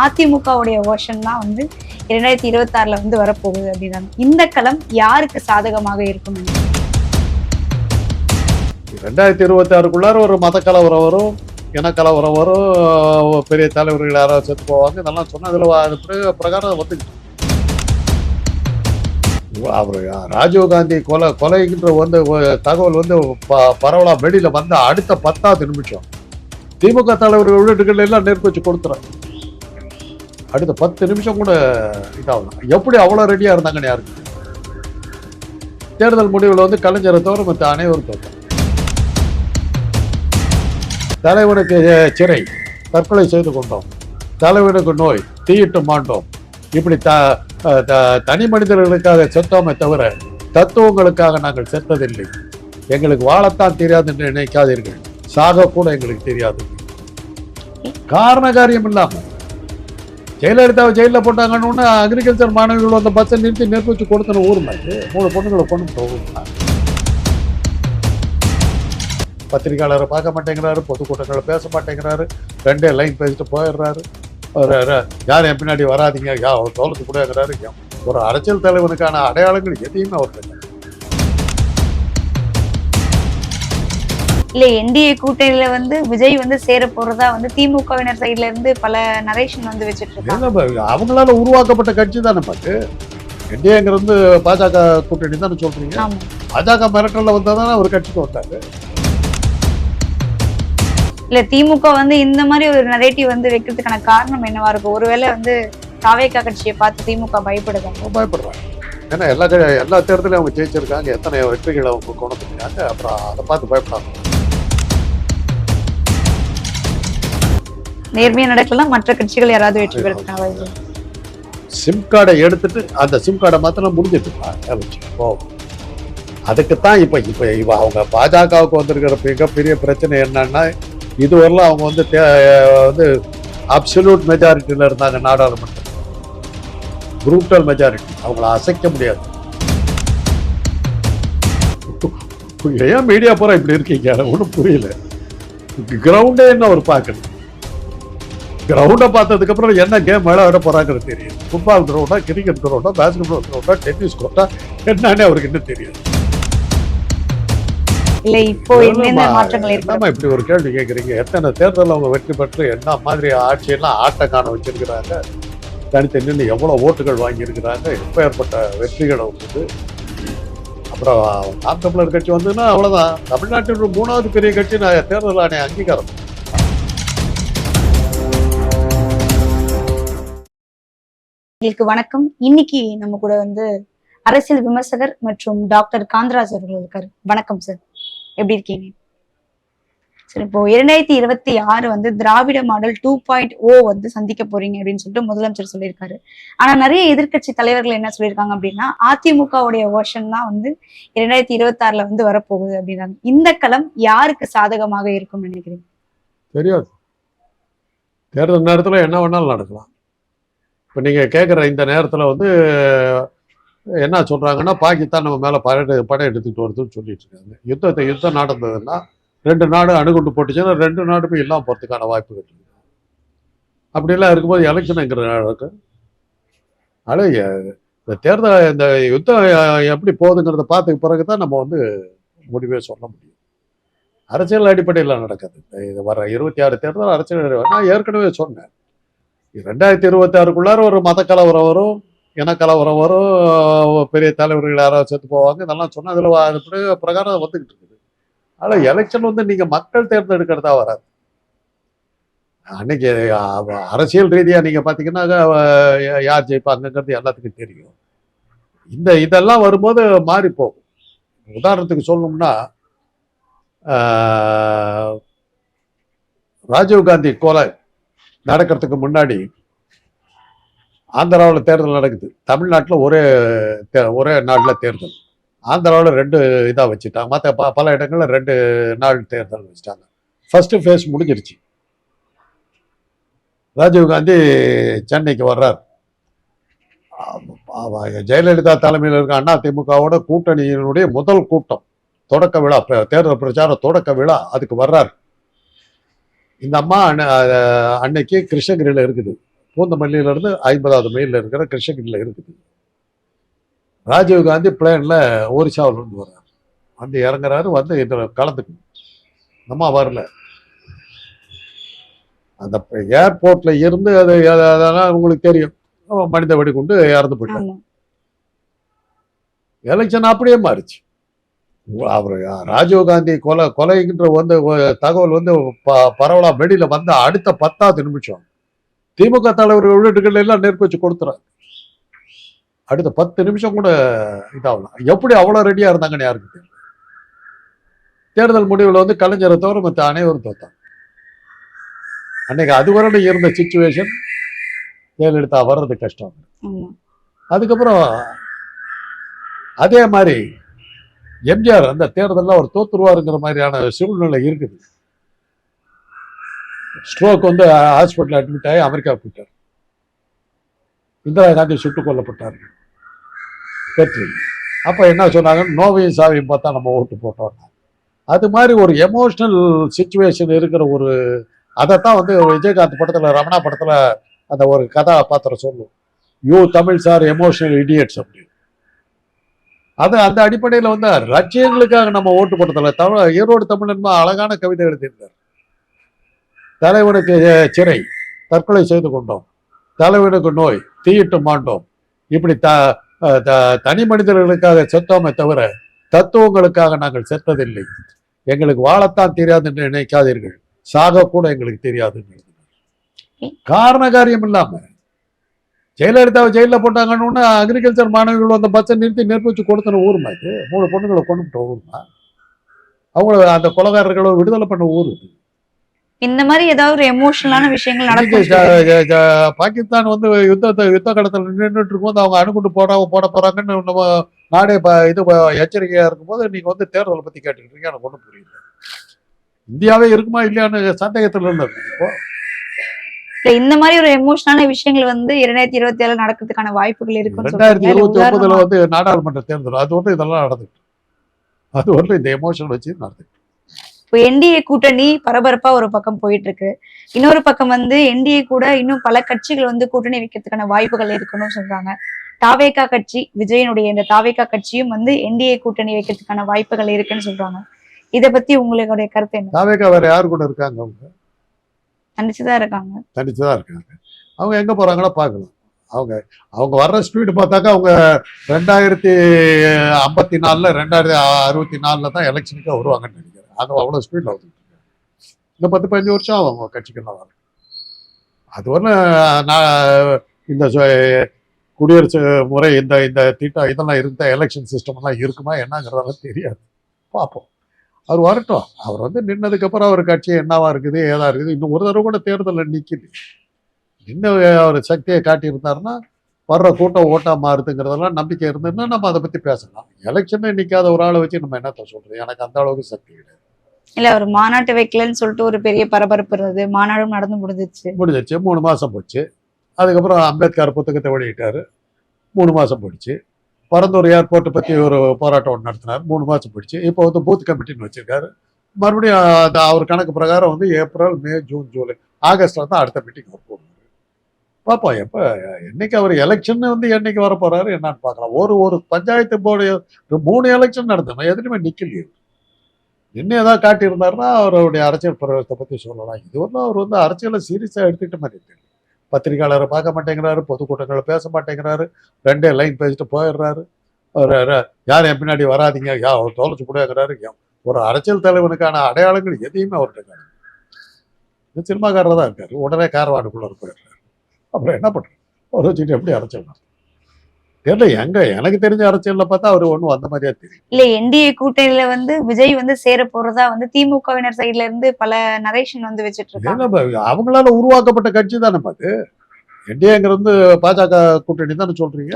அதிமுகவுடைய ஓஷன் தான் வந்து இரண்டாயிரத்தி இருபத்தாறுல வந்து வரப்போகுது அப்படின்னா இந்த களம் யாருக்கு சாதகமாக இருக்கும் ரெண்டாயிரத்தி இருபத்தி ஆறுக்குள்ளார ஒரு மத கலவரம் வரும் இன வரும் பெரிய தலைவர்கள் யாராவது செத்து போவாங்க. இதெல்லாம் சொன்னதுல பிரகாரம் வந்துக்கிட்டு அவர் ராஜீவ்காந்தி கொலை கொலைன்ற வந்து தகவல் வந்து ப- பரவலா வெளியில வந்த அடுத்த பத்தாவது நிமிஷம். திமுக தலைவர்கள் வீட்டுகள் எல்லாம் நெருப்பு வச்சு கொடுத்துறேன் அடுத்த பத்து நிமிஷம் கூட இதாகலாம். எப்படி அவ்வளோ ரெடியா இருந்தாங்கன்னு யாருக்கு தேர்தல் முடிவில் வந்து கலைஞரை தவிர மற்ற அனைவரும் தோற்றாங்க தலைவனுக்கு சிறை தற்கொலை செய்து கொண்டோம். தலைவனுக்கு நோய் தீயிட்டு மாண்டோம். இப்படி த தனி மனிதர்களுக்காக செத்தோமே தவிர தத்துவங்களுக்காக நாங்கள் செத்ததில்லை. எங்களுக்கு வாழத்தான் தெரியாது என்று நினைக்காதீர்கள். சாக கூட எங்களுக்கு தெரியாது. காரண காரியம் இல்லாம ஜெயலலிதாவை ஜெயிலில் போட்டாங்கன்னு அக்ரிகல்ச்சர் மாணவிகள் அந்த பஸ்ஸை நிறுத்தி நெருப்பு வச்சு கொடுத்தன ஊர் மாதிரி மூணு பொண்ணுங்களை கொண்டு ஊர் பத்திரிகையாளரை பார்க்க மாட்டேங்கிறாரு பொதுக்கூட்டங்களை பேச மாட்டேங்கிறாரு ரெண்டே லைன் பேசிட்டு போயிடுறாரு. யார் என் பின்னாடி வராதீங்க? யா அவர் தோலத்து கூடங்கிறாரு ஒரு அரசியல் தலைவனுக்கான அடையாளங்கள் எதையுமே அவர் இல்லை. என்டிஏ கூட்டணியில வந்து விஜய் வந்து சேர போறதா வந்து திமுகவினர் சைடுல இருந்து பல நரேஷன் வந்து வச்சுட்டு இருக்காங்க அவங்களால உருவாக்கப்பட்ட கட்சி தானே பார்த்து என்டிஏங்கிறது பாஜக கூட்டணி தானே சொல்றீங்க? பாஜக மிரட்டல்ல வந்தா தானே ஒரு கட்சிக்கு வந்தாங்க இல்ல திமுக வந்து இந்த மாதிரி ஒரு நரேட்டிவ் வந்து வைக்கிறதுக்கான காரணம் என்னவா இருக்கும்? ஒருவேளை வந்து தாவேக்கா கட்சியை பார்த்து திமுக பயப்படுதா? ரொம்ப பயப்படுறாங்க. ஏன்னா எல்லா எல்லா தேர்தலையும் அவங்க ஜெயிச்சிருக்காங்க. எத்தனை வெற்றிகளை அவங்க கொண்டுருக்காங்க அப்புறம் அதை பார்த்து பயப்படாங்க நேர்மையா நடக்கலாம் மற்ற கட்சிகள் யாராவது வெற்றி வாய்ப்பு இருக்கு. சிம் கார்டை எடுத்துட்டு அந்த சிம் கார்டை மாத்திரம் முடிஞ்சிட்டு அதுக்குத்தான் இப்போ இப்போ இவ அவங்க பாஜகவுக்கு வந்திருக்கிற மிகப்பெரிய பிரச்சனை என்னன்னா இதுவரையிலும் அவங்க வந்து வந்து அப்சல்யூட் மெஜாரிட்டியில் இருந்தாங்க நாடாளுமன்றம். குரூட்டல் மெஜாரிட்டி அவங்கள அசைக்க முடியாது. ஏன் மீடியா பூரா இப்படி இருக்கீங்க? ஒன்றும் புரியல. கிரவுண்டே என்ன ஒரு பார்க்கணும் கிரவுண்டை பார்த்ததுக்கு அப்புறம் என்ன கேம் விளையாட போறாங்கன்னு தெரியும். ஃபுட்பால் கிரவுண்டா கிரிக்கெட் கிரவுண்டா பேஸ்கெட் பால் கிரவுண்டா டென்னிஸ் கோர்ட்டா என்னன்னு அவருக்கு என்ன தெரியும் என்னம்மா இப்படி ஒரு கேள்வி கேட்குறீங்க? எத்தனை தேர்தல் அவங்க வெற்றி பெற்று என்ன மாதிரி ஆட்சியெல்லாம் ஆட்ட காண வச்சிருக்கிறாங்க? தனித்து நின்று எவ்வளோ ஓட்டுகள் வாங்கியிருக்கிறாங்க? எப்பேற்பட்ட வெற்றிகள் அவங்களுக்கு அப்புறம் நாம் தமிழர் கட்சி வந்ததுன்னா அவ்வளோதான் தமிழ்நாட்டின் ஒரு மூணாவது பெரிய கட்சி நான் தேர்தல் ஆணைய அங்கீகாரம். எங்களுக்கு வணக்கம். இன்னைக்கு நம்ம கூட வந்து அரசியல் விமர்சகர் மற்றும் டாக்டர் காந்தராஜ் அவர்கள் இருக்காரு. வணக்கம் சார் எப்படி இருக்கீங்க? சரி இப்போ இரண்டாயிரத்தி இருபத்தி ஆறு வந்து Dravida model two point O வந்து சந்திக்க போறீங்க அப்படின்னு சொல்லிட்டு முதலமைச்சர் சொல்லியிருக்காரு. ஆனா நிறைய எதிர்க்கட்சி தலைவர்கள் என்ன சொல்லியிருக்காங்க அப்படின்னா அதிமுகவுடைய ஓஷன் தான் வந்து இரண்டாயிரத்தி இருபத்தி ஆறுல வந்து வரப்போகுது அப்படின்னாங்க இந்த களம் யாருக்கு சாதகமாக இருக்கும்னு நினைக்கிறீங்க? தெரியாது. தேர்தல் நேரத்துல என்ன வேணாலும் நடக்கலாம். இப்போ நீங்கள் கேட்குற இந்த நேரத்தில் வந்து என்ன சொல்கிறாங்கன்னா பாகிஸ்தான் நம்ம மேலே படை படை எடுத்துக்கிட்டு வருதுன்னு சொல்லிட்டு இருக்காங்க. யுத்தத்தை யுத்தம் நடந்ததுன்னா ரெண்டு நாடு அணுகுண்டு போட்டுச்சுன்னா ரெண்டு நாடுமே இல்லாமல் போகிறதுக்கான வாய்ப்பு இருக்கு. அப்படிலாம் இருக்கும்போது எலெக்ஷன் எங்கிற நடக்கு ஆனால் இந்த தேர்தல் இந்த யுத்தம் எப்படி போகுதுங்கிறத பார்த்து பிறகு தான் நம்ம வந்து முடிவே சொல்ல முடியும். அரசியல் அடிப்படையில் நடக்குது. இது வர இருபத்தி ஆறு தேர்தல் அரசியல் நான் ஏற்கனவே சொன்னேன். ரெண்டாயிரத்தி இருபத்தி ஆறுக்குள்ளார ஒரு மத கலவரம் வரும் இனக்கலவரம் வரும் பெரிய தலைவர்கள் யாராவது செத்து போவாங்க. இதெல்லாம் சொன்னதுல அது பிரகாரம் வந்துகிட்டு இருக்குது. ஆனால் எலெக்ஷன் வந்து நீங்கள் மக்கள் தேர்ந்தெடுக்கிறதா வராது. அன்னைக்கு அரசியல் ரீதியாக நீங்கள் பார்த்தீங்கன்னா யார் ஜெயிப்பாங்கிறது எல்லாத்துக்கும் தெரியும். இந்த இதெல்லாம் வரும்போது மாறி போகும். உதாரணத்துக்கு சொல்லணும்னா ராஜீவ்காந்தி கொலை நடக்கிறதுக்கு முன்னாடி ஆந்திராவில் தேர்தல் நடக்குது. தமிழ்நாட்டில் ஒரே தே- ஒரே நாட்டில் தேர்தல். ஆந்திராவில் ரெண்டு இதாக வச்சுட்டாங்க. மற்ற ப பல இடங்களில் ரெண்டு நாள் தேர்தல் வச்சுட்டாங்க. ஃபஸ்ட்டு ஃபேஸ் முடிஞ்சிருச்சு. ராஜீவ்காந்தி சென்னைக்கு வர்றார். ஜெயலலிதா தலைமையில் இருக்க அண்ணா திமுகவோட கூட்டணியினுடைய முதல் கூட்டம். தொடக்க விழா தேர்தல் பிரச்சார தொடக்க விழா அதுக்கு வர்றார். இந்த அம்மா அன்னைக்கு கிருஷ்ணகிரியில் இருக்குது. பூந்தமல்லியில இருந்து ஐம்பதாவது மைலில் இருக்கிற கிருஷ்ணகிரியில் இருக்குது. ராஜீவ் காந்தி பிளேன்ல ஒரிசாவுல இருந்து வர்றாரு. வந்து இறங்குறாரு வந்து இதில் கலந்துக்கணும் நம்ம வரல. அந்த ஏர்போர்ட்ல இருந்து அது அது- அதெல்லாம் உங்களுக்கு தெரியும். மனித வெடிகுண்டு இறந்து போயிட்டார் ஆமா. எலெக்ஷன் அப்படியே மாறிச்சு. அவர் ராஜீவ் காந்தி கொலை கொலைங்கிற வந்து தகவல் வந்து ப- பரவலா வெளியில வந்த அடுத்த பத்தாவது நிமிஷம். திமுக தலைவர் வீட்டுகள் எல்லாம் நெருப்பு வச்சு கொடுத்துறாங்க அடுத்த பத்து நிமிஷம் கூட இதாகலாம் எப்படி அவ்வளவு ரெடியா இருந்தாங்கன்னு யாருக்கு தெரியல. தேர்தல் முடிவுல வந்து கலைஞரை தவிர மற்ற அனைவரும் தோத்தாங்க. அன்னைக்கு அதுவரை இருந்த சுச்சுவேஷன் ஜெயலலிதா வர்றது கஷ்டம். அதுக்கப்புறம் அதே மாதிரி எம்ஜிஆர் அந்த தேர்தலில் அவர் தோத்துருவாருங்கிற மாதிரியான சூழ்நிலை இருக்குது. ஸ்ட்ரோக் வந்து ஹாஸ்பிட்டல் அட்மிட் ஆகி அமெரிக்கா போயிட்டார். இந்திரா காந்தி சுட்டுக் கொல்லப்பட்டார். பெற்றி அப்போ என்ன சொன்னாங்க? நோவையும் சாவையும் பார்த்தா நம்ம ஓட்டு போட்டோம். அது மாதிரி ஒரு எமோஷ்னல் சுச்சுவேஷன் இருக்கிற ஒரு அதைத்தான் வந்து விஜயகாந்த் படத்தில் ரமணா படத்தில் அந்த ஒரு கதாபாத்திரம் சொல்லும். You Tamil sir emotional idiots அப்படின்னு. அது அந்த அடிப்படையில் வந்து லட்சியங்களுக்காக நம்ம ஓட்டு போட்டதில்ல. தமிழ் ஈரோடு தமிழன்மா அழகான கவிதை எழுதியிருந்தார். தலைவனுக்கு சிறை தற்கொலை செய்து கொண்டோம். தலைவனுக்கு நோய் தீயிட்டு மாண்டோம். இப்படி த தனி மனிதர்களுக்காக செத்தோமே தவிர தத்துவங்களுக்காக நாங்கள் செத்ததில்லை. எங்களுக்கு வாழத்தான் தெரியாது என்று நினைக்காதீர்கள். சாக கூட எங்களுக்கு தெரியாதுன்னு காரண காரியம் இல்லாம ஜெயலலிதாவை ஜெயிலில் போட்டாங்கன்னு அக்ரிகல்ச்சர் மாணவிகள் அந்த பஸ்ஸை நிறுத்தி நெருப்பு வச்சு கொடுத்தன ஊருமா இது மூணு பொண்ணுங்களை கொண்டுட்டோம் ஊருமா அவங்கள அந்த கொலகாரர்களை விடுதலை பண்ண ஊர் இது. இந்த மாதிரி ஏதாவது ஒரு எமோஷனலான விஷயங்கள் ஜ- பாகிஸ்தான் வந்து யுத்தத்தை யுத்த கடத்தில் நின்றுட்டு இருக்கும்போது அவங்க அணுகுண்டு போட போட போறாங்கன்னு நம்ம நாடே இது எச்சரிக்கையா இருக்கும்போது நீங்க வந்து தேர்தலை பத்தி கேட்டுக்கிட்டு இருக்கீங்க. எனக்கு ஒன்றும் புரியல. இந்தியாவே இருக்குமா இல்லையான்னு சந்தேகத்துல இருந்தது. இப்போ இந்த மாதிரி ஒரு எமோஷனலான விஷயங்கள் வந்து இரண்டாயிரத்தி இருபத்தி ஏழுல நடக்கிறதுக்கான வாய்ப்புகள் இருக்குன்னு ரெண்டாயிரத்தி. இருபத்தி ஒன்பதுல வந்து நாடாளுமன்ற தேர்தல் அது ஒன்று இதெல்லாம் நடந்துட்டு அது ஒன்று இந்த எமோஷன் வச்சு நடந்துட்டு இப்போ என்டிஏ கூட்டணி பரபரப்பா ஒரு பக்கம் போயிட்டு இருக்கு. இன்னொரு பக்கம் வந்து என்டிஏ கூட இன்னும் பல கட்சிகள் வந்து கூட்டணி வைக்கிறதுக்கான வாய்ப்புகள் இருக்குன்னு சொல்றாங்க. தாவேகா கட்சி விஜயனுடைய இந்த தாவேகா கட்சியும் வந்து என்டிஏ கூட்டணி வைக்கிறதுக்கான வாய்ப்புகள் இருக்குன்னு சொல்றாங்க. இத பத்தி உங்களுடைய கருத்து என்ன? தாவேக்கா வேற யார் கூட இருக்காங்க அவங்க? தனிச்சுதான் இருக்காங்க. தனிச்சு தான் இருக்காங்க. அவங்க எங்க போறாங்களோ பார்க்கலாம். அவங்க அவங்க வர்ற ஸ்பீடு பார்த்தாக்கா அவங்க ரெண்டாயிரத்தி ஐம்பத்தி நாலுல ரெண்டாயிரத்தி அறுபத்தி நாலுல தான் எலெக்ஷனுக்கு வருவாங்கன்னு நினைக்கிறேன். அது அவ்வளோ ஸ்பீடில் வந்துட்டு இருக்காங்க. பத்து பதினஞ்சு வருஷம் ஆகும் அவங்க கட்சிக்கெல்லாம் வர அது ஒன்று நான் இந்த குடியரசு முறை இந்த இந்த திட்டம் இதெல்லாம் இருந்த எலெக்ஷன் சிஸ்டம் எல்லாம் இருக்குமா என்னங்கிறதெல்லாம் தெரியாது. பார்ப்போம். அவர் வரட்டும். அவர் வந்து நின்னதுக்கு அப்புறம் அவர் கட்சி என்னவா இருக்குது ஏதா இருக்குது இன்னும் ஒரு தடவை கூட தேர்தலில் நிற்கிது இன்னும் அவர் சக்தியை காட்டியிருந்தாருன்னா வர்ற கூட்டம் ஓட்டா மாறுதுங்கிறதெல்லாம் நம்பிக்கை இருந்ததுன்னா நம்ம அதை பத்தி பேசலாம். எலெக்ஷனே நிக்காத ஒரு ஆளை வச்சு நம்ம என்னத்த சொல்றது? எனக்கு அந்த அளவுக்கு சக்தி கிடையாது. இல்ல ஒரு மாநாட்டு வைக்கலன்னு சொல்லிட்டு ஒரு பெரிய பரபரப்பு இருந்தது. மாநாடும் நடந்து முடிஞ்சிச்சு. முடிஞ்சிச்சு. மூணு மாசம் போச்சு. அதுக்கப்புறம் அம்பேத்கர் புத்தகத்தை வெளியிட்டாரு. மூணு மாசம் போயிடுச்சு. பரந்தூர் ஏர்போர்ட்டை பற்றி ஒரு போராட்டம் ஒன்று நடத்தினார். மூணு மாதம் போயிடுச்சு. இப்போ வந்து பூத் கமிட்டின்னு வச்சுருக்காரு. மறுபடியும் அந்த அவர் கணக்கு பிரகாரம் வந்து ஏப்ரல் மே ஜூன் ஜூலை ஆகஸ்டில் தான் அடுத்த மீட்டிங் அவர் போடுவார் பார்ப்போம் எப்போ என்னைக்கு அவர் எலெக்ஷன் வந்து என்னைக்கு வர போகிறாரு என்னன்னு பார்க்கலாம். ஒரு ஒரு பஞ்சாயத்து போர்டு ஒரு மூணு எலெக்ஷன் நடத்தணும் எதுலையுமே நிக்கலையே. நின்று ஏதாவது காட்டியிருந்தாருன்னா அவருடைய அரசியல் பிரவேசத்தை பற்றி சொல்லலாம். இது ஒன்றும் அவர் வந்து அரசியலை சீரியஸாக எடுத்துக்கிட்ட மாதிரி தெரியல. பத்திரிகையாளரை பார்க்க மாட்டேங்கிறாரு பொதுக்கூட்டங்களை பேச மாட்டேங்கிறாரு ரெண்டே லைன் பேசிட்டு போயிடுறாரு. யார் என் பின்னாடி வராதீங்க? யா அவர் தொலைச்சு கூடங்கிறாரு ஒரு அரசியல் தலைவனுக்கான அடையாளங்கள் எதையுமே அவர்கிட்ட காணும். இது சினிமாக்காரர் தான் இருக்காரு. உடனே காரவாடுக்குள்ள போயிடுறாரு. அப்புறம் என்ன பண்ணுறது ஒரு வச்சுட்டு எப்படி அரசியல் தெரியல எங்க எனக்கு தெரிஞ்ச அரசியல்ல பார்த்தா அவர் ஒன்றும் அந்த மாதிரியா தெரியும். இல்ல என்டிஏ கூட்டணியில வந்து விஜய் வந்து சேர போறதா வந்து திமுகவினர் சைடுல இருந்து பல நரேஷன் வந்து வச்சிட்டு இருக்காங்க அவங்களால உருவாக்கப்பட்ட கட்சி தானே அது? என்டிஏங்கிறது வந்து பாஜக கூட்டணி தானே சொல்றீங்க?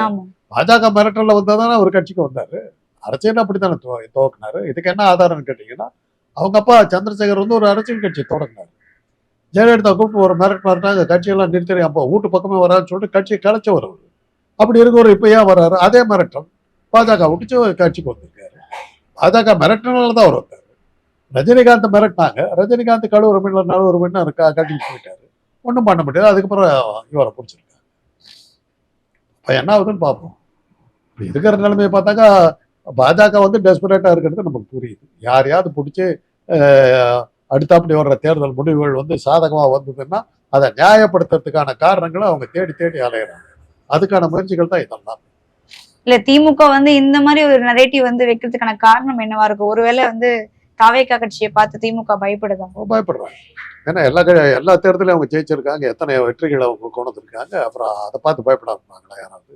பாஜக மிரட்டல்ல வந்தா தானே ஒரு கட்சிக்கு வந்தாரு? அரசியல் அப்படித்தானே துவ துவக்கினாரு? இதுக்கு என்ன ஆதாரம்னு கேட்டீங்கன்னா அவங்க அப்பா சந்திரசேகர் வந்து ஒரு அரசியல் கட்சி தொடங்கினாரு. ஜெயலலிதா கூப்பிட்டு ஒரு மிரட்டு மிரட்டாங்க கட்சியெல்லாம் நிறுத்தி அப்போ வீட்டு பக்கமே வரான்னு சொல்லிட்டு கட்சியை கலைச்சவர் அவர். அப்படி இருக்கிறவர் இப்போ ஏன் வர்றாரு. அதே மிரட்டல் பாஜக விட்டுச்சு கட்சிக்கு வந்திருக்காரு. பாஜக மிரட்டினால தான் அவர் வந்தார். ரஜினிகாந்த் மிரட்டினாங்க. ரஜினிகாந்த் கழுவுற மீன் நழுவுற மீன் கட்டிட்டு போயிட்டாரு ஒன்றும் பண்ண முடியாது அதுக்கப்புறம் இவரை பிடிச்சிருக்காங்க இப்போ என்ன ஆகுதுன்னு பார்ப்போம். இப்ப இருக்கிற நிலைமையை பார்த்தாக்கா பாஜக வந்து டெஸ்பரேட்டாக இருக்கிறது நமக்கு புரியுது. யாரையாவது பிடிச்சி அடுத்தாப்படி வர்ற தேர்தல் முடிவுகள் வந்து சாதகமாக வந்ததுன்னா அதை நியாயப்படுத்துறதுக்கான காரணங்களை அவங்க தேடி தேடி அலையிறாங்க. அதுக்கான முயற்சிகள் தான் இதெல்லாம். இல்ல திமுக வந்து இந்த மாதிரி ஒரு நரேட்டிவ் வந்து வைக்கிறதுக்கான காரணம் என்னவா இருக்கும்? ஒருவேளை வந்து தாவேக்கா கட்சியை பார்த்து திமுக பயப்படுதா? பயப்படுறாங்க. ஏன்னா எல்லா எல்லா தேர்தலையும் அவங்க ஜெயிச்சிருக்காங்க. எத்தனை வெற்றிகளை அவங்க கொண்டு வந்திருக்காங்க. அப்புறம் அதை பார்த்து பயப்படாம இருப்பாங்களா யாராவது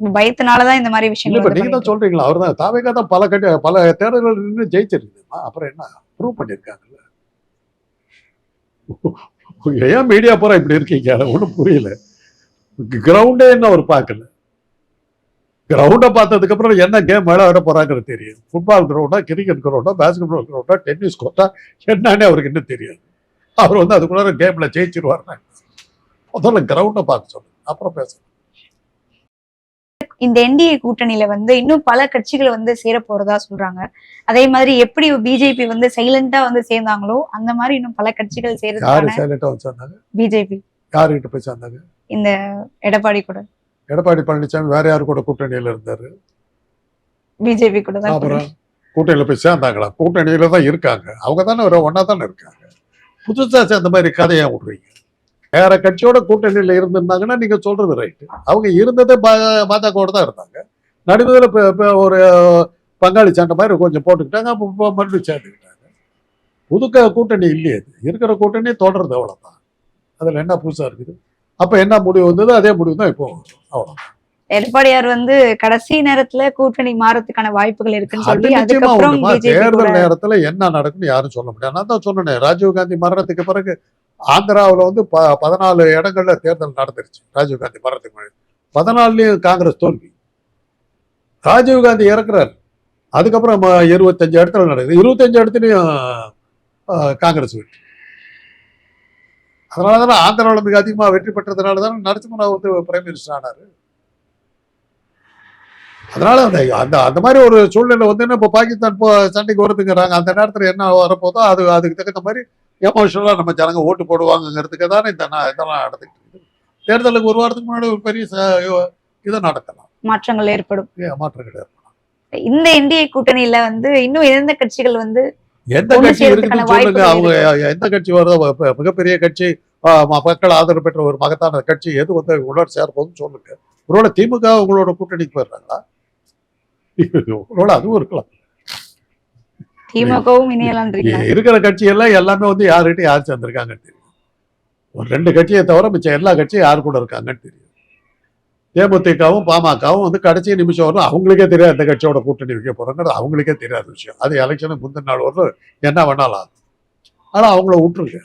பயத்தினாலதான் இந்த மாதிரி விஷயங்கள் இப்ப நீங்க தான் சொல்றீங்களா? அவர் தான் தாவேக்கா தான் பல கட்டி பல தேர்தல்கள் நின்று ஜெயிச்சிருக்குமா அப்புறம் என்ன? ப்ரூவ் பண்ணியிருக்காங்கல்ல ஏன் மீடியா பூரா இப்படி இருக்கீங்க? ஒன்றும் புரியல. கிரவுண்டே என்ன அவர் பார்க்கல? கிரவுண்டை பார்த்ததுக்கு அப்புறம் என்ன கேம் விளையாட போறாங்கிறது தெரியும் ஃபுட்பால் கிரவுண்டா கிரிக்கெட் கிரவுண்டா பேஸ்கெட் பால் கிரவுண்டா டென்னிஸ் கோர்ட்டா என்னன்னே அவருக்கு இன்னும் தெரியாது. அவர் வந்து அதுக்குள்ளார கேம்ல ஜெயிச்சிருவார். முதல்ல கிரவுண்டை பார்க்க சொல்லுங்க அப்புறம் பேசுங்க இந்த என்டிஏ கூட்டணியில வந்து இன்னும் பல கட்சிகள் வந்து சேர போறதா சொல்றாங்க. அதே மாதிரி எப்படி பிஜேபி வந்து சைலண்டா வந்து சேர்ந்தாங்களோ அந்த மாதிரி இன்னும் பல கட்சிகள் வச்சிருந்தாங்க பிஜேபி யாருக்கிட்ட போய் சேர்ந்தாங்க? இந்த எடப்பாடி கூட. எடப்பாடி பழனிசாமி வேற யாரு கூட கூட்டணியில இருந்தாரு? பிஜேபி கூட தான் அப்புறம் கூட்டணியில போய் சேர்ந்தாங்களா? கூட்டணியில தான் இருக்காங்க. அவங்க தானே ஒரு ஒன்னா தானே இருக்காங்க. புதுசா சேர்ந்த மாதிரி கதையா விடுறீங்க. வேற கட்சியோட கூட்டணியில இருந்திருந்தாங்கன்னா நீங்க சொல்றது ரைட்டு அவங்க இருந்ததே பாஜகவோட தான் இருந்தாங்க. நடுவில் ஒரு பங்காளி சண்டை மாதிரி கொஞ்சம் போட்டுக்கிட்டாங்க. அப்போ இப்போ மறுபடியும் சேர்ந்துக்கிட்டாங்க. புதுக்க கூட்டணி இல்லையே. இருக்கிற கூட்டணி தொடருது அவ்வளவுதான். அதுல என்ன புதுசா இருக்குது? அப்ப என்ன முடிவு வந்தது? அதே முடிவு தான் இப்போ. அவ்வளவுதான் எடப்பாடியார் வந்து கடைசி நேரத்துல கூட்டணி மாறதுக்கான வாய்ப்புகள் இருக்குன்னு சொல்லி அதுக்கப்புறம் தேர்தல் நேரத்துல என்ன நடக்குன்னு யாரும் சொல்ல முடியாது. நான் தான் சொன்னேன் ராஜீவ் காந்தி மரணத்துக்கு பிறகு ஆந்திராவுல வந்து ப பதினாலு இடங்கள்ல தேர்தல் நடந்துருச்சு ராஜீவ் காந்தி மரணத்துக்கு முன்னாடி. பதினாலுலயும் காங்கிரஸ் தோல்வி. ராஜீவ் காந்தி இறக்குறாரு. அதுக்கப்புறம் இருபத்தஞ்சு இடத்துல நடக்குது. இருபத்தஞ்சு இடத்துலயும் காங்கிரஸ் வெற்றி. அதனால தானே ஆந்திராவில் மிக அதிகமா வெற்றி பெற்றதுனால தானே நரசிம்மராவ் வந்து பிரைம் மினிஸ்டர் ஆனாரு. அதனால அந்த அந்த அந்த மாதிரி ஒரு சூழ்நிலை வந்து என்ன இப்போ பாகிஸ்தான் போ சண்டைக்கு வருதுங்கிறாங்க. அந்த நேரத்தில் என்ன வரப்போதோ அது அதுக்கு தகுந்த மாதிரி எமோஷனலாக நம்ம ஜனங்க ஓட்டு போடுவாங்கங்கிறதுக்கு தானே இந்த இதெல்லாம் நடந்துட்டு இருக்குது. தேர்தலுக்கு ஒரு வாரத்துக்கு முன்னாடி ஒரு பெரிய இதை நடத்தலாம். மாற்றங்கள் ஏற்படும். மாற்றம் கிடையாது இந்த என்டிஏ கூட்டணியில வந்து இன்னும் எந்தெந்த கட்சிகள் வந்து எந்த கட்சி இருக்குன்னு சொல்லுங்க அவங்க எந்த கட்சி வருதோ மிகப்பெரிய கட்சி மக்கள் ஆதரவு பெற்ற ஒரு மகத்தான கட்சி எது வந்து உங்களோட சேர்ப்போம்னு சொல்லுங்க. ஒருவேளை திமுக உங்களோட கூட்டணிக்கு போயிடுறாங்களா? ஒருவேளை அதுவும் இருக்கலாம். இருக்கிற கட்சி எல்லாம் எல்லாமே வந்து யாருக்கிட்ட யார் சேர்ந்திருக்காங்கன்னு தெரியும். ஒரு ரெண்டு கட்சியை தவிர மிச்சம் எல்லா கட்சியும் யார் கூட இருக்காங்கன்னு தெரியும். தேமுதிகவும் பாமகவும் வந்து கடைசி நிமிஷம் வரும் அவங்களுக்கே தெரியாது இந்த கட்சியோட கூட்டணி வைக்க போறாங்கிறது. அவங்களுக்கே தெரியாத விஷயம். அது எலெக்ஷனுக்கு முந்தின நாள் வரும் என்ன வேணாலும் ஆகும் ஆனால் அவங்கள விட்டுருங்க.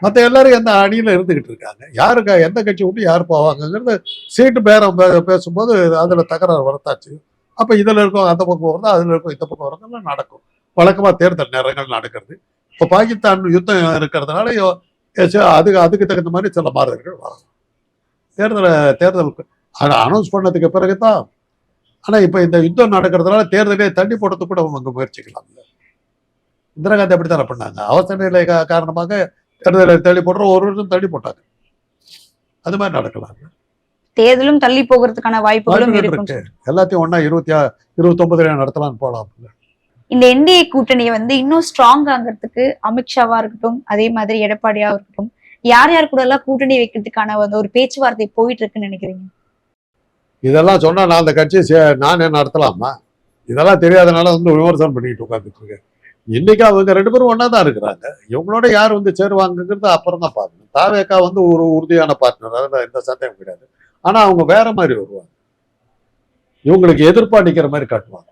மற்ற எல்லாரும் எந்த அணியில் இருந்துக்கிட்டு இருக்காங்க? யாருக்கா எந்த கட்சி விட்டு யார் போவாங்கங்கிறது சீட்டு பேரம் பே- பேசும்போது அதில் தகராறு வரத்தாச்சு அப்போ இதில் இருக்கும் அந்த பக்கம் வருது அதில் இருக்கும் இந்த பக்கம் வரதெல்லாம் நடக்கும். வழக்கமாக தேர்தல் நேரங்கள் நடக்கிறது. இப்போ பாகிஸ்தான் யுத்தம் இருக்கிறதுனால அதுக்கு அதுக்கு தகுந்த மாதிரி சில மாறுதல்கள் வரலாம் தேர்தலை தேர்தல் அனௌன்ஸ் பண்ணதுக்கு பிறகு தான் ஆனால் இப்போ இந்த யுத்தம் நடக்கிறதுனால தேர்தலே தள்ளி போடுறதுக்கு கூட அவங்க முயற்சிக்கலாம்ல இந்திரா காந்தி அப்படி தானே பண்ணாங்க? அவசர நிலை காரணமாக தேர்தலை தள்ளி போடுற ஒரு வருஷம் தள்ளி போட்டாங்க. அது மாதிரி நடக்கலாம். தேர்தலும் தள்ளி போகிறதுக்கான வாய்ப்புகளும் இருக்கு. எல்லாத்தையும் ஒண்ணா இருபத்தி ஆ- இருபத்தொன்பதுல நடத்தலாம்னு போகலாம் இந்த என்டிஏ கூட்டணியை வந்து இன்னும் ஸ்ட்ராங் ஆகிறதுக்கு அமித்ஷாவா இருக்கட்டும் அதே மாதிரி எடப்பாடியா இருக்கட்டும் யார் யார் கூட எல்லாம் கூட்டணி வைக்கிறதுக்கான ஒரு பேச்சுவார்த்தை போயிட்டு இருக்குன்னு நினைக்கிறீங்க? இதெல்லாம் சொன்னால் நான் அந்த கட்சியை சே- நானே நடத்தலாமா? இதெல்லாம் தெரியாதனால வந்து விமர்சனம் பண்ணிக்கிட்டு உட்காந்துட்டு இருக்கேன். இன்னைக்கு அவங்க ரெண்டு பேரும் ஒன்றா தான் இருக்கிறாங்க. இவங்களோட யார் வந்து சேருவாங்கங்கிறது அப்புறம் தான் பார்க்கணும். தாவேக்கா வந்து ஒரு உறுதியான பார்ட்னர் அதில் எந்த சந்தேகம் கிடையாது. ஆனால் அவங்க வேற மாதிரி வருவாங்க. இவங்களுக்கு எதிர்ப்பாக நிற்கிற மாதிரி காட்டுவாங்க.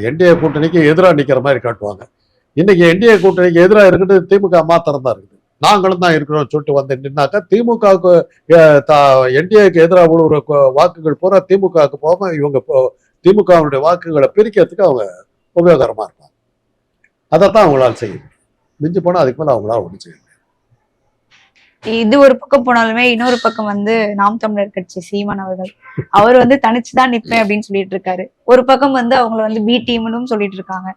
என்டிஏ கூட்டணிக்கு எதிராக நிற்கிற மாதிரி காட்டுவாங்க. இன்னைக்கு என்டிஏ கூட்டணிக்கு எதிராக இருக்கிறது திமுக மாத்திரம் தான் இருக்குது. நாங்களும் தான் இருக்கிறோம் சொல்லிட்டு வந்து நின்னாக்கா திமுகவுக்கு என்டிஏக்கு எதிராக விழுவுற வாக்குகள் பூரா திமுகவுக்கு போகாம இவங்க போ- திமுகவுடைய வாக்குகளை பிரிக்கிறதுக்கு அவங்க உபயோகரமா இருப்பாங்க. அதைத்தான் அவங்களால செய்ய மிஞ்சி போனா அதுக்கு மேலே அவங்களால ஒன்று செய்ய இது ஒரு பக்கம் போனாலுமே இன்னொரு பக்கம் வந்து நாம் தமிழர் கட்சி சீமான் அவர்கள். அவர் வந்து தனிச்சுதான் நிப்பேன் அப்படின்னு சொல்லிட்டு இருக்காரு. ஒரு பக்கம் வந்து அவங்கள வந்து பி டீம்னு சொல்லிட்டு இருக்காங்க.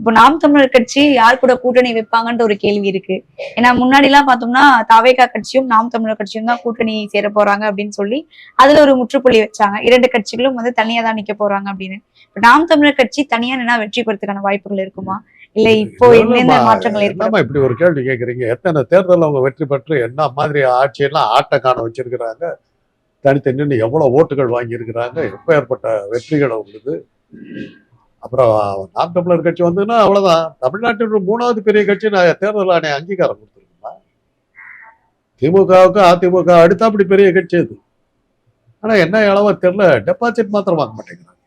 இப்போ நாம் தமிழர் கட்சி யார் கூட கூட்டணி வைப்பாங்கன்ற ஒரு கேள்வி இருக்கு. ஏன்னா முன்னாடி எல்லாம் பார்த்தோம்னா தாவேகா கட்சியும் நாம் தமிழர் கட்சியும் தான் கூட்டணி சேர போறாங்க அப்படின்னு சொல்லி அதுல ஒரு முற்றுப்புள்ளி வச்சாங்க. இரண்டு கட்சிகளும் வந்து தனியா தான் நிக்க போறாங்க அப்படின்னு. இப்ப நாம் தமிழர் கட்சி தனியா நின்னா வெற்றி பெறதுக்கான வாய்ப்புகள் இருக்குமா? இல்ல இப்போ என்னென்ன மாற்றங்கள் என்னம்மா இப்படி ஒரு கேள்வி கேக்குறீங்க? எத்தனை தேர்தல் அவங்க வெற்றி பெற்று என்ன மாதிரி ஆட்சியெல்லாம் ஆட்ட காண வச்சிருக்கிறாங்க? தனித்தனி எவ்வளவு ஓட்டுகள் வாங்கியிருக்கிறாங்க? எப்ப ஏற்பட்ட வெற்றிகள் அவங்களுக்கு? அப்புறம் நாம் தமிழர் கட்சி வந்ததுன்னா அவ்வளோதான் தமிழ்நாட்டின் மூணாவது பெரிய கட்சி நான் தேர்தல் ஆணைய அங்கீகாரம் கொடுத்துருக்கேன் திமுகவுக்கு அதிமுக அடுத்த அப்படி பெரிய கட்சி அது. ஆனால் என்ன அளவா தெரில டெபாசிட் மாத்திரம் வாங்க மாட்டேங்கிறாங்க.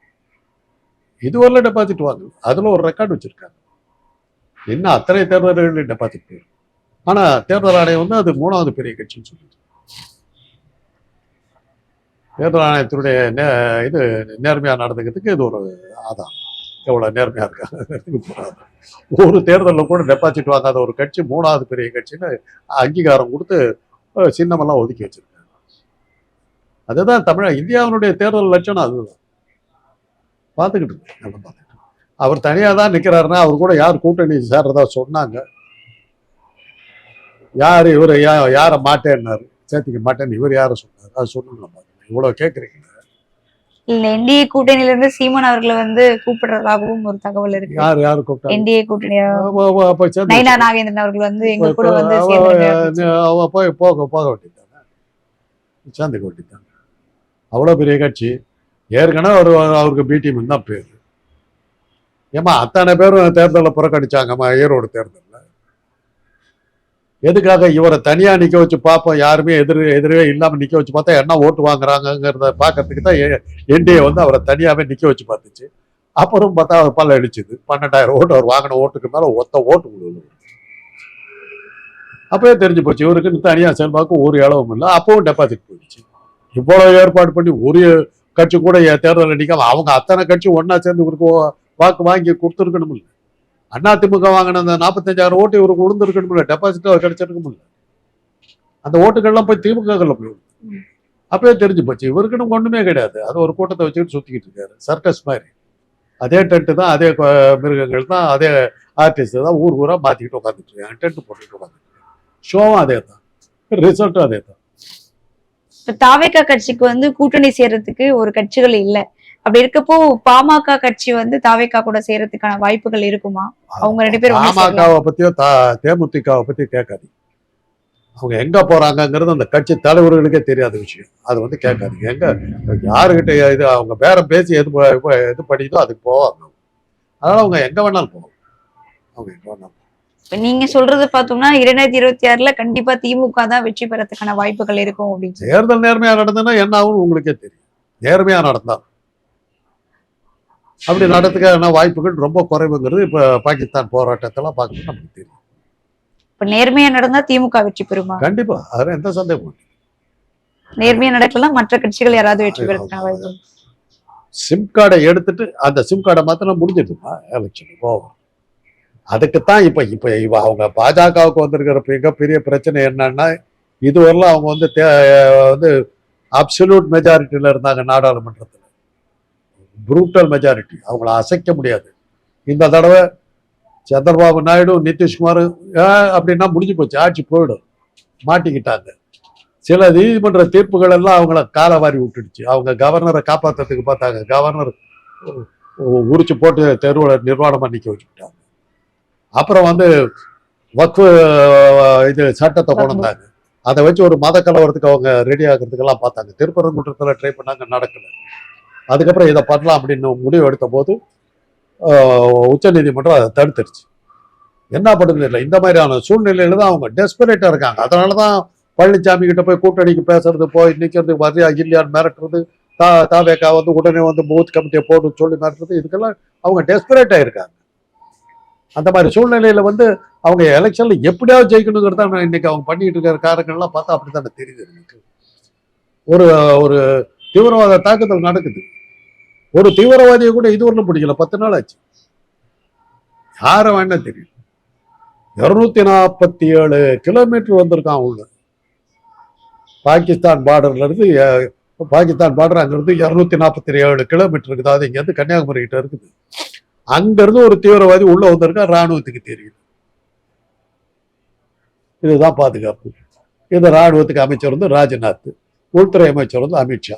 இதுவரையில டெபாசிட் வாங்க அதில் ஒரு ரெக்கார்டு வச்சிருக்காங்க. என்ன அத்தனை தேர்தல்களில் டெபாசிட் போயிடும். ஆனால் தேர்தல் ஆணையம் வந்து அது மூணாவது பெரிய கட்சின்னு சொல்லிட்டு. தேர்தல் ஆணையத்தினுடைய நே இது நேர்மையாக நடந்துக்கிறதுக்கு இது ஒரு ஆதாரம். எவ்வளவு நேர்மையா இருக்காங்க. ஒரு தேர்தலில் கூட டெபாசிட் வாங்காத ஒரு கட்சி மூணாவது பெரிய கட்சின்னு அங்கீகாரம் கொடுத்து சின்னமெல்லாம் ஒதுக்கி வச்சிருக்காங்க. அதுதான் தமிழ் இந்தியாவினுடைய தேர்தல் லட்சணம் அதுதான். பார்த்துக்கிட்டு இருக்கேன் அவர் தனியாக தான் நிற்கிறாருன்னா அவர் கூட யார் கூட்டணி சேர்றதா சொன்னாங்க. யார் இவர் யாரை மாட்டேன்னாரு சேர்த்துக்க மாட்டேன்னு இவர் யாரை சொன்னார்? அது சொல்லணும் இவ்வளோ கேட்குறீங்க என்டிஏ கூட்டணியில இருந்து சீமான் அவர்களை வந்து கூப்பிடுறதாகவும் ஒரு தகவல் இருக்கு. யார் யார் கூப்பிட்டாங்க? என்டிஏ கூட்டணி நைனா நாகேந்திரன் அவர்கள் வந்து எங்க கூட வந்து போய் போக போக வேண்டியதானே சேர்ந்துக்க வேண்டியதானே அவ்வளோ பெரிய கட்சி. ஏற்கனவே ஒரு அவருக்கு பி டீம் தான் பேர். ஏமா அத்தனை பேரும் தேர்தலில் புறக்கணிச்சாங்கம்மா ஈரோடு தேர்தலில்? எதுக்காக இவரை தனியாக நிற்க வச்சு பார்ப்போம்? யாருமே எதிர் எதிரே இல்லாமல் நிற்க வச்சு பார்த்தா என்ன ஓட்டு வாங்குறாங்கங்கிறத பார்க்கறதுக்கு தான் என்டிஏ வந்து அவரை தனியாகவே நிற்க வச்சு பார்த்துச்சு. அப்புறம் பார்த்தா அவர் பல்ல அடிச்சுது. பன்னெண்டாயிரம் ஓட்டு அவர் வாங்கின ஓட்டுக்கு மேலே ஒத்த ஓட்டு விழுது அப்போயே தெரிஞ்சு போச்சு இவருக்கு தனியாக செல்வாக்கு ஒரு இளவும் இல்லை. அப்பவும் டெபாசிட் போயிடுச்சு. இவ்வளோ ஏற்பாடு பண்ணி ஒரு கட்சி கூட என் தேர்தலில் நிக்காம அவங்க அத்தனை கட்சி ஒன்றா சேர்ந்து இவருக்கு வாக்கு வாங்கி கொடுத்துருக்கணும் இல்லை அண்ணா திமுக வாங்கின அந்த நாற்பத்தஞ்சாயிரம் ஓட்டு இவருக்கு விழுந்திருக்கணும் இல்லை டெபாசிட் அவர் கிடைச்சிருக்கும் இல்லை அந்த ஓட்டுகள்லாம் போய் திமுகவில் போய். அப்பவே தெரிஞ்சு போச்சு. இவருக்குன்னு ஒண்ணுமே கிடையாது. அது ஒரு கூட்டத்தை வச்சுக்கிட்டு சுத்திக்கிட்டு இருக்காரு. சர்க்கஸ் மாதிரி. அதே டென்ட் தான் அதே மிருகங்கள் தான் அதே ஆர்டிஸ்ட் தான் ஊர் ஊரா மாத்திக்கிட்டு உட்காந்துட்டு இருக்காங்க. டென்ட் போட்டுக்கிட்டு உட்காந்துட்டு ஷோவும் அதே தான். ரிசல்ட்டும் அதே தான். இப்ப தாவேகா கட்சிக்கு வந்து கூட்டணி சேர்றதுக்கு ஒரு கட்சிகள் இல்ல. அப்படி இருக்கப்போ பாமக கட்சி வந்து தாவேகா கூட சேர்றதுக்கான வாய்ப்புகள் இருக்குமா? அவங்க ரெண்டு பேரும். பாமகவை பத்தியோ தேமுதிகவை பத்தி கேட்காது அவங்க எங்க போறாங்கங்கிறது அந்த கட்சி தலைவர்களுக்கே தெரியாத விஷயம். அது வந்து கேட்காதீங்க. எங்க யாருகிட்ட இது அவங்க பேரம் பேசி எது எது படிக்குதோ அதுக்கு போவாங்க அதனால அவங்க எங்க வேணாலும் போவாங்க. அவங்க எங்க வேணாலும் நீங்க சொல்றது பார்த்தோம்னா இரண்டாயிரத்தி இருபத்தி ஆறுல கண்டிப்பா திமுக தான் வெற்றி பெறதுக்கான வாய்ப்புகள் இருக்கும் அப்படின்னு. தேர்தல் நேர்மையா நடந்ததுன்னா என்ன ஆகும்னு உங்களுக்கே தெரியும். நேர்மையா நடந்தா. அப்படி நடத்துக்கான வாய்ப்புகள் ரொம்ப குறைவுங்கிறது இப்ப பாகிஸ்தான் போராட்டத்தெல்லாம் பார்க்கும்போது நமக்கு தெரியும். இப்ப நேர்மையா நடந்தா திமுக வெற்றி பெறுமா? கண்டிப்பா. அதுல எந்த சந்தேகமும் இல்லை. நேர்மையா நடக்கலாம் மற்ற கட்சிகள் யாராவது வெற்றி வாய்ப்பு சிம் கார்டை எடுத்துட்டு அந்த சிம் கார்டை மாத்திரம் முடிஞ்சிடுமா எலெக்ஷன் போவோம். அதுக்குத்தான் இப்ப இப்ப இவ அவங்க பாஜகவுக்கு வந்திருக்கிற மிகப்பெரிய பிரச்சனை என்னன்னா இதுவரையிலும் அவங்க வந்து தே- வந்து அப்சல்யூட் மெஜாரிட்டியில இருந்தாங்க நாடாளுமன்றத்தில். புரூட்டல் மெஜாரிட்டி அவங்கள அசைக்க முடியாது. இந்த தடவை சந்திரபாபு நாயுடு நிதிஷ்குமார் அப்படின்னா முடிஞ்சு போச்சு. ஆட்சி போயிடும். மாட்டிக்கிட்டாங்க. சில நீதிமன்ற தீர்ப்புகள் எல்லாம் அவங்கள காலவாரி விட்டுடுச்சு. அவங்க கவர்னரை காப்பாத்துறதுக்கு பார்த்தாங்க. கவர்னர் உரிச்சு போட்டு தெருவில் நிர்வாணமா நிக்க வச்சுக்கிட்டாங்க. அப்புறம் வந்து வக்ஃபு இது சட்டத்தை கொண்டு வந்தாங்க அதை வச்சு ஒரு மத கலவரத்துக்கு அவங்க ரெடி ஆகிறதுக்கெல்லாம் பார்த்தாங்க. திருப்பரங்குன்றத்தில் ட்ரை பண்ணாங்க நடக்கல. அதுக்கப்புறம் இதை பண்ணலாம் அப்படின்னு முடிவு எடுத்த போது உச்ச நீதிமன்றம் அதை தடுத்துருச்சு. என்ன பண்ணுறது இல்லை இந்த மாதிரியான சூழ்நிலையில தான் அவங்க டெஸ்பரேட்டாக இருக்காங்க. அதனால தான் பழனிசாமி கிட்ட போய் கூட்டணிக்கு பேசுறது போய் நிற்கிறது வரியா இல்லையான்னு மிரட்டுறது தா தாவேக்கா வந்து உடனே வந்து பூத் கமிட்டியை போட்டு சொல்லி மிரட்டுறது இதுக்கெல்லாம் அவங்க டெஸ்பரேட் இருக்காங்க. அந்த மாதிரி சூழ்நிலையில வந்து அவங்க எலெக்ஷன்ல எப்படியாவது ஜெயிக்கணுங்கிறது இன்னைக்கு அவங்க பண்ணிட்டு இருக்கிற காரங்கள்லாம் பார்த்தா அப்படித்தானே தெரியுது எனக்கு. ஒரு ஒரு தீவிரவாத தாக்குதல் நடக்குது. ஒரு தீவிரவாதியை கூட இதுவரையிலும் பிடிக்கல. பத்து நாள் ஆச்சு. யாரை வேணா தெரியும். இருநூத்தி நாற்பத்தி ஏழு கிலோமீட்டர் வந்திருக்கான் உள்ள பாகிஸ்தான் பார்டர்ல இருந்து பாகிஸ்தான் பார்டர் அங்கிருந்து இருநூத்தி நாற்பத்தி ஏழு கிலோமீட்டர் இருக்குது. அது இங்க கன்னியாகுமரி கிட்ட இருக்குது. அங்க இருந்து ஒரு தீவிரவாதி உள்ள வந்திருக்கா? ராணுவத்துக்கு தெரியும் இதுதான் பாதுகாப்பு. இந்த ராணுவத்துக்கு அமைச்சர் வந்து ராஜ்நாத் உள்துறை அமைச்சர் வந்து அமித்ஷா.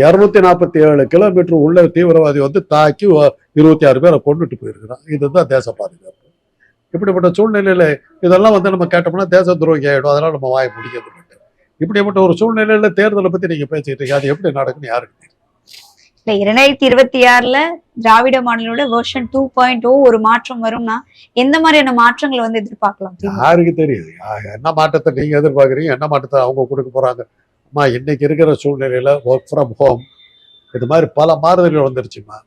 இருநூத்தி நாற்பத்தி ஏழு கிலோமீட்டர் உள்ள தீவிரவாதி வந்து தாக்கி இருபத்தி ஆறு பேரை கொண்டுட்டு போயிருக்கிறான். இதுதான் தேச பாதுகாப்பு. இப்படிப்பட்ட சூழ்நிலையில இதெல்லாம் வந்து நம்ம கேட்டோம்னா தேச துரோகி ஆயிடும். அதெல்லாம் நம்ம வாய இல்லை. இப்படிப்பட்ட ஒரு சூழ்நிலையில தேர்தலை பத்தி நீங்க பேசிட்டு இருக்கீங்க. அது எப்படி நடக்குன்னு யாருக்கு தெரியும்? இல்ல இரண்டாயிரத்தி இருபத்தி ஆறுல திராவிட மாடலோட வெர்ஷன் டூ பாயிண்ட் ஓ ஒரு மாற்றம் வரும்னா எந்த மாதிரியான மாற்றங்களை வந்து எதிர்பார்க்கலாம்? யாருக்கு தெரியுது? என்ன மாற்றத்தை நீங்க எதிர்பார்க்குறீங்க? என்ன மாற்றத்தை அவங்க கொடுக்க போறாங்க? அம்மா இன்னைக்கு இருக்கிற சூழ்நிலையில் ஒர்க் ஃப்ரம் ஹோம் இது மாதிரி பல மாறுதல்கள் வந்துருச்சுமா?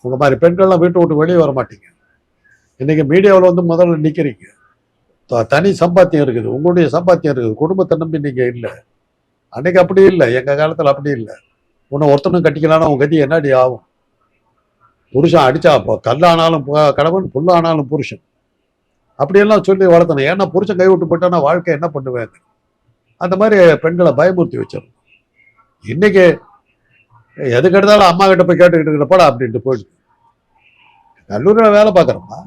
உங்கள் மாதிரி பெண்கள்லாம் வீட்டை விட்டு வெளியே வர மாட்டீங்க. இன்னைக்கு மீடியாவில் வந்து முதல்ல நிற்கிறீங்க த- தனி சம்பாத்தியம் இருக்குது. உங்களுடைய சம்பாத்தியம் இருக்குது. குடும்பத்தை நம்பி நீங்கள் இல்லை. அன்னைக்கு அப்படி இல்லை. எங்கள் காலத்தில் அப்படி இல்லை. உன்னை ஒருத்தனும் கட்டிக்கலான்னா உன் கதி என்னடி ஆகும்? புருஷன் அடிச்சா அப்போ கல்லானாலும் கடவுள் புல்லானாலும் புருஷன். அப்படியெல்லாம் சொல்லி வளர்த்தணும். ஏன்னா புருஷன் கை விட்டு போட்டானா வாழ்க்கை என்ன பண்ணுவேன் அந்த மாதிரி பெண்களை பயமுறுத்தி வச்சிடணும். இன்னைக்கு எதுக்கு எடுத்தாலும் அம்மா கிட்ட போய் கேட்டுக்கிட்டு இருக்கிறப்படா அப்படின்ட்டு போயிடுது. கல்லூரியில் வேலை பார்க்குறோம்மா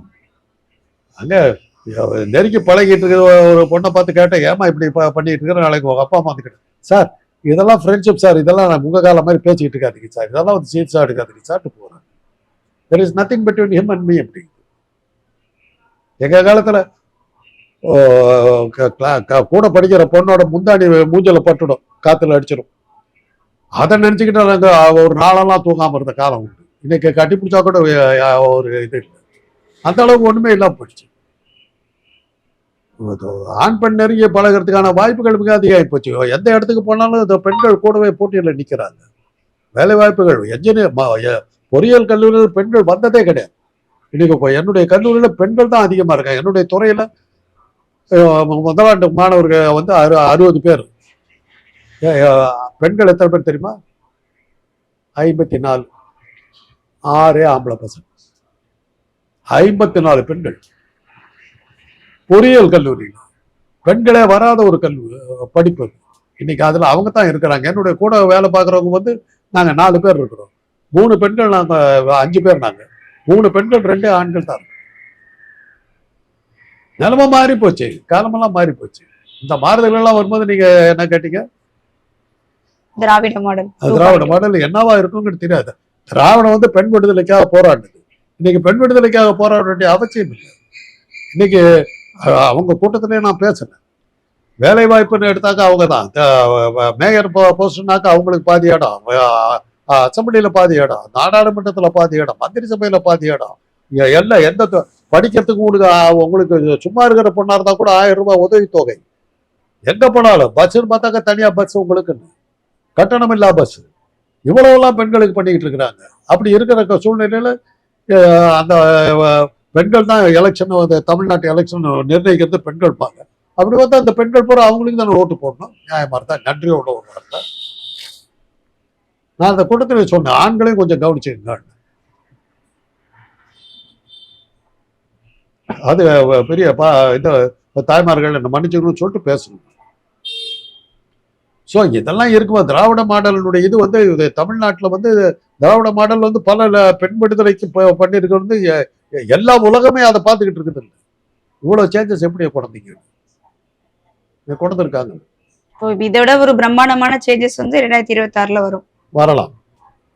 அங்கே நெருக்கி பழகிட்டு இருக்கிற ஒரு பொண்ணை பார்த்து கேட்டேன் ஏமா இப்படி ப- பண்ணிட்டு இருக்கிற? நாளைக்கு உங்கள் அப்பா அம்மா வந்து கேட்டேன் சார் இதெல்லாம் ஃப்ரெண்ட்ஷிப் சார் இதெல்லாம் நான் உங்கள் காலம் மாதிரி பேசிக்கிட்டு இருக்காதீங்க சார். இதெல்லாம் வந்து சீட்ஸாக எடுக்காதீங்க சார்ட்டு போகிறேன் there is nothing between him and me அப்படி எங்கள் காலத்தில் கூட படிக்கிற பொண்ணோட முந்தாணி மூஞ்சல பட்டுடும் காத்துல அடிச்சிடும். அதை நினைச்சுக்கிட்டு நாங்க ஒரு நாளெல்லாம் தூங்காம இருந்த காலம் உண்டு. இன்னைக்கு கட்டி பிடிச்சா கூட ஒரு இது இல்லை. அந்த அளவுக்கு ஒண்ணுமே இல்லாம போயிடுச்சு. ஆண் பெண் நெருங்கிய பழகிறதுக்கான வாய்ப்புகள் மிக அதிகமாகி போச்சு. எந்த இடத்துக்கு போனாலும் இந்த பெண்கள் கூடவே போட்டியில் நிற்கிறாங்க வேலை வாய்ப்புகள் என்ஜினியர் பொறியியல் கல்லூரியில் பெண்கள் வந்ததே கிடையாது. இன்னைக்கு என்னுடைய கல்லூரியில் பெண்கள் தான் அதிகமாக இருக்காங்க. என்னுடைய துறையில் முதலாண்டு மாணவர்கள் வந்து அறு அறுபது பேர். பெண்கள் எத்தனை பேர் தெரியுமா? ஐம்பத்தி நாலு ஆறே ஆம்பளை பசங்க. ஐம்பத்தி நாலு பெண்கள். பொறியியல் கல்லூரியில் பெண்களே வராத ஒரு கல்வி படிப்பு இன்னைக்கு அதுல அவங்க தான் இருக்கிறாங்க. என்னுடைய கூட வேலை பார்க்குறவங்க வந்து நாங்க நாலு பேர் இருக்கிறோம். மூணு பெண்கள் நாங்க அஞ்சு பேர் நாங்க. மூணு பெண்கள் ரெண்டு ஆண்கள் தான். இருக்கோம். நிலைமை மாறி போச்சு காலமெல்லாம் மாறி போச்சு இந்த மாறுதல்கள் எல்லாம் வரும்போது நீங்க என்ன கேட்டீங்க? திராவிட மாடல். திராவிட மாடல் என்னவா இருக்குங்கிறது தெரியாது. திராவிடம் வந்து பெண் விடுதலைக்காக போராடுது. இன்னைக்கு பெண் விடுதலைக்காக போராட வேண்டிய அவசியம் இல்லை. இன்னைக்கு அவங்க கூட்டத்திலே நான் பேசினேன் வேலை வாய்ப்புன்னு எடுத்தாக்க அவங்க தான் மேயர் போஸ்ட்னாக்க அவங்களுக்கு பாதி இடம். அசம்பிளியில பாதி இடம். நாடாளுமன்றத்துல பாதி இடம். மந்திரி சபையில பாதி இடம். எல்லாம் எந்த படிக்கிறதுக்கு உங்களுக்கு உங்களுக்கு சும்மா இருக்கிற பொண்ணாக இருந்தால் கூட ஆயிரம் ரூபாய் உதவித்தொகை. எங்கே போனாலும் பஸ்ஸுன்னு பார்த்தாக்க தனியாக பஸ் உங்களுக்குன்னு கட்டணம் இல்லா பஸ் இவ்வளவுலாம் பெண்களுக்கு பண்ணிக்கிட்டு இருக்கிறாங்க. அப்படி இருக்கிற சூழ்நிலையில் சூழ்நிலையில அந்த பெண்கள் தான் எலெக்ஷன் தமிழ்நாட்டு எலெக்ஷன் நிர்ணயிக்கிறது பெண்கள் பாங்க. அப்படி பார்த்தா அந்த பெண்கள் பூரா அவங்களுக்கு தானே ஓட்டு போடணும். நியாயமாக இருந்தால் நன்றியோட ஒரு நான் அந்த கூட்டத்தில் சொன்னேன் ஆண்களையும் கொஞ்சம் கவனிச்சுங்க அது பெரிய பா இந்த தாய்மார்கள் என்ன மன்னிச்சுக்கணும்னு சொல்லிட்டு பேசணும். ஸோ இதெல்லாம் இருக்குமா? திராவிட மாடலினுடைய இது வந்து இது தமிழ்நாட்டில் வந்து திராவிட மாடல் வந்து பல பெண் விடுதலைக்கு பண்ணியிருக்கிறது வந்து எல்லா உலகமே அதை பார்த்துக்கிட்டு இருக்குது இல்லை. இவ்வளோ சேஞ்சஸ் எப்படி குழந்தைங்க இதை கொண்டிருக்காங்க இப்போ இதை விட ஒரு பிரம்மாண்டமான சேஞ்சஸ் வந்து இரண்டாயிரத்தி இருபத்தி ஆறுல வரும். வரலாம்.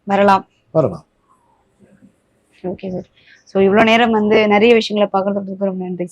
வரலாம். வரலாம். ஓகே சார் ஸோ இவ்வளோ நேரம் வந்து நிறைய விஷயங்களை பார்க்கறதுக்கு ரொம்ப நன்றி